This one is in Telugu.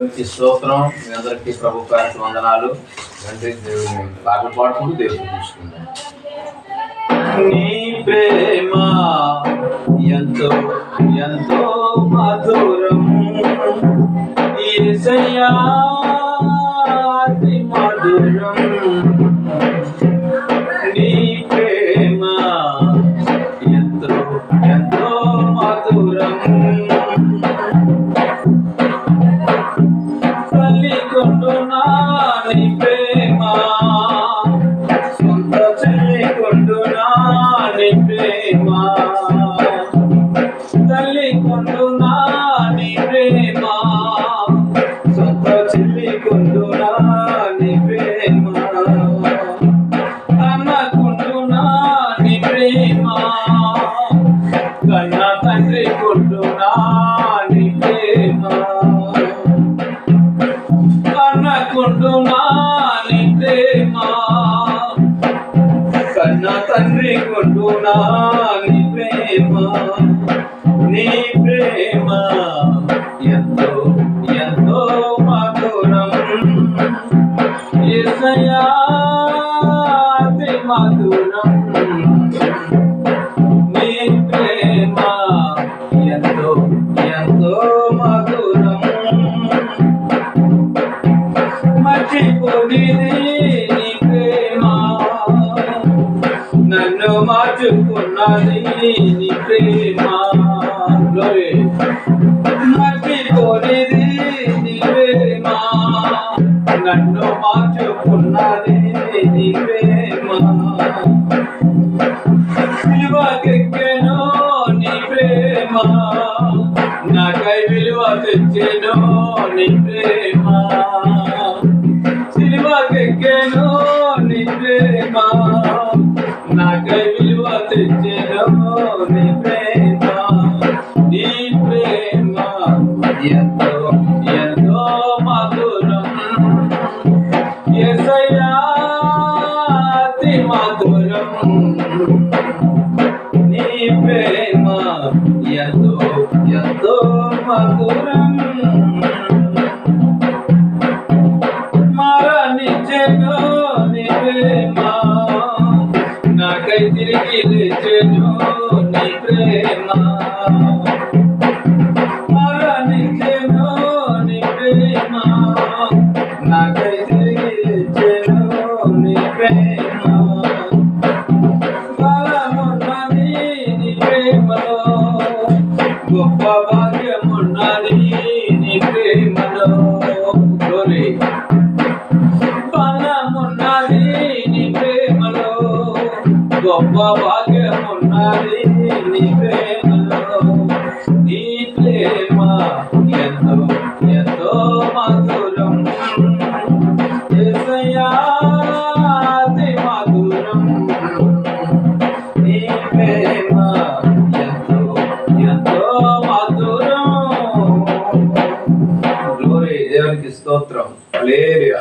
దేవునికి స్తోత్రం మీ అందరికీ ప్రభు గారికి వందనాలు. అంటే దేవుని పాటలు పాడుకుంటూ దేవుని చూసుకుందాం నీ ప్రేమ ఎంతో ఎంతో మధురం. యేసయ్యా తల్లి కొండునా నీ ప్రేమ. సొంత చెల్లి నీ ప్రేమ. అన్నకుండునా నీ ప్రేమ. కన్న తండ్రి నీ ప్రేమ. నీ ప్రేమ. కన్న తండ్రి నన్ను మార్చుకున్నది నీ ప్రేమ. Glory. మర్చిపోనిది నీ ప్రేమ. నన్ను మార్చుకున్నది నీ ప్రేమ. విలువకెక్కెను నీ ప్రేమ. నాకై విలువ తెచ్చెను నీ ప్రేమ. సిలువకెక్కెను నీ ప్రేమ. నాకై నీ ప్రేమ నీ ప్రేమ ఎంతో ఎంతో మధురం. యేసయ్యా మధురం. నీ ప్రేమ ఎంతో ఎంతో మధురం. గొప్ప భాగ్యమున్నది నీ ప్రేమలో. గొరి బలమున్నది నీ ప్రేమలో. గొప్ప భాగ్యమున్నది నీ ప్రేమలో. దేవునికి స్తోత్రం హల్లెలూయా